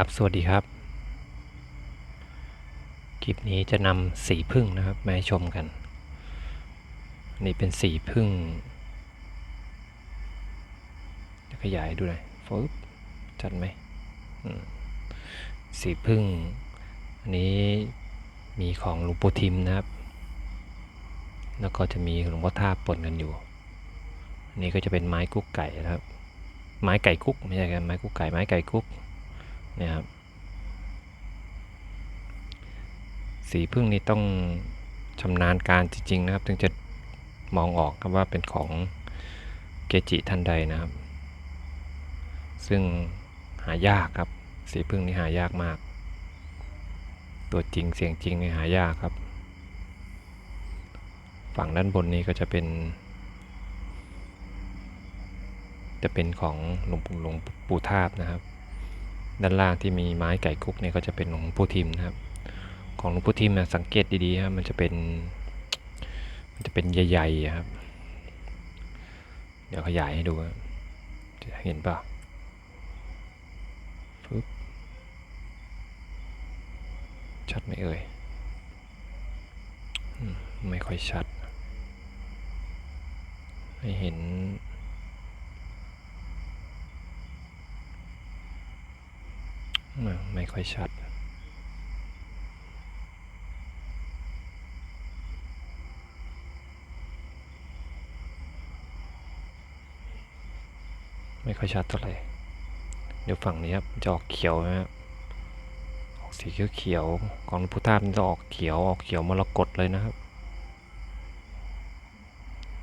ครับ สวัสดีครับ คลิปนี้จะนำสีพึ่งนะครับมาให้ชมกัน นี่เป็นสีพึ่ง จะขยายดูหน่อยฟึบจัดไหมอืมสีพึ่ง อันนี้มีของหลวงปู่ทิมนะครับ แล้วก็จะมีหลวงพ่อท่าปนกันอยู่ อันนี้ก็จะเป็นไม้กุ๊กไก่นะครับ ไม้ไก่กุ๊กไม่ใช่กันไม้กุ๊กไก่ไม้ไก่กุ๊ก เนี่ยครับสีพึ่งนี่ต้องชำนาญการจริงๆนะครับ ถึงจะมองออกครับว่าเป็นของเกจิท่านใดนะครับ ซึ่งหายากครับ สีพึ่งนี่หายากมาก ตัวจริงเสียงจริงนี่หายากครับ ฝั่งด้านบนนี้ก็จะเป็น จะเป็นของหลวงปู่หลวงปู่ทาบนะครับ ด้านล่างที่มีไม้ไก่คุกเนี่ยก็จะเป็นหลวงปู่ทิมนะครับ ของหลวงปู่ทิมนะสังเกตดีๆครับมันจะเป็น มันจะเป็นใหญ่ๆครับ เดี๋ยวขยายให้ดูจะเห็นเปล่าปึ๊บชัดไหมเอ่ยไม่ค่อยชัด ให้เห็น ไม่ค่อยชัด ไม่ค่อยชัดเท่าไหร่ เดี๋ยวฝั่งนี้ครับจะออกเขียวนะครับออกสีเขียวๆของหลวงพุทธาจะออกเขียวออกเขียวมรกตเลยนะครับ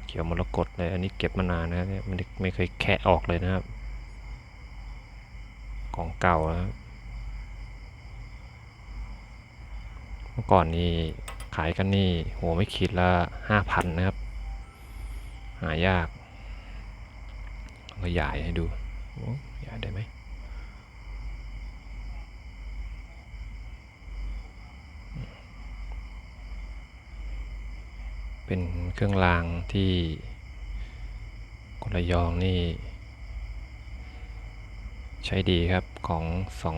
เขียวมรกตเลย อันนี้เก็บมานานนะครับเนี่ยไม่ได้ไม่เคยแคะออกเลยนะครับของเก่านะครับ เมื่อก่อนนี่ขายกันนี่โหไม่ขีดละห้าพันนะครับ หายากขยายให้ดูขยายได้ไหมเป็นเครื่องรางที่คนระยองนี่ ใช้ดีครับของสอง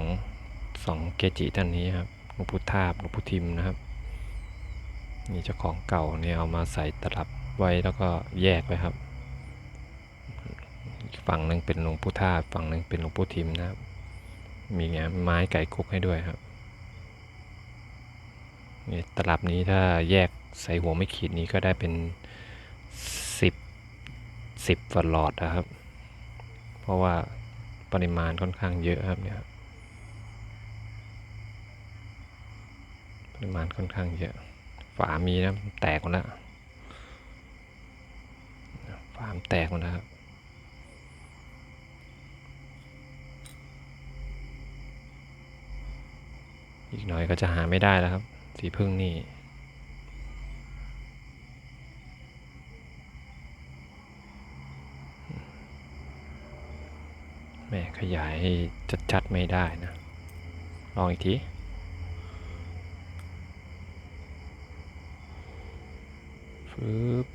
สองเกจิท่านนี้ครับ หลวงปู่ทาบหลวงปู่ทิมนะครับนี่เจ้าของเก่าเนี่ยเอามาใส่ตลับไว้แล้วก็แยกไว้ครับฝั่งหนึ่งเป็นหลวงปู่ทาบฝั่งหนึ่งเป็นหลวงปู่ทิมนะครับ มีเงี้ยไม้ไก่คุกให้ด้วยครับนี่ตลับนี้ถ้าแยกใส่หัวไม่ขีดนี้ก็ได้เป็นสิบสิบวัลลอดนะครับ เพราะว่าปริมาณค่อนข้างเยอะครับเนี่ยครับ ปริมาณค่อนข้างเยอะ ฝามีนะแตกหมดแล้วฝามแตกหมดแล้วครับอีกหน่อยก็จะหาไม่ได้แล้วครับ สีพึ่งนี่แม่ขยายชัดๆไม่ได้นะ ลองอีกที ฟึบ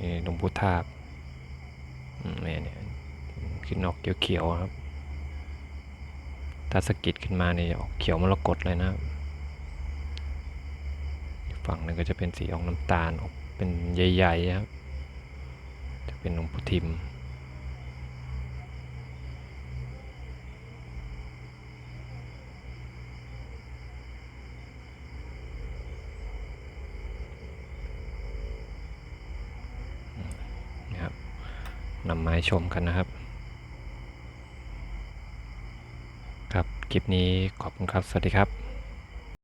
นี่หลวงปู่ทาบนี่เนี่ยขึ้นออกเขียวๆครับ ถ้าสกิดขึ้นมาเนี่ยออกเขียวมรกตเลยนะครับฝั่งนึงก็จะเป็นสีออกน้ำตาลออกเป็นใหญ่ๆครับ จะเป็นหลวงปู่ทิม นะครับ นำมาให้ชมกันนะครับ ครับ คลิปนี้ขอบคุณครับ สวัสดีครับ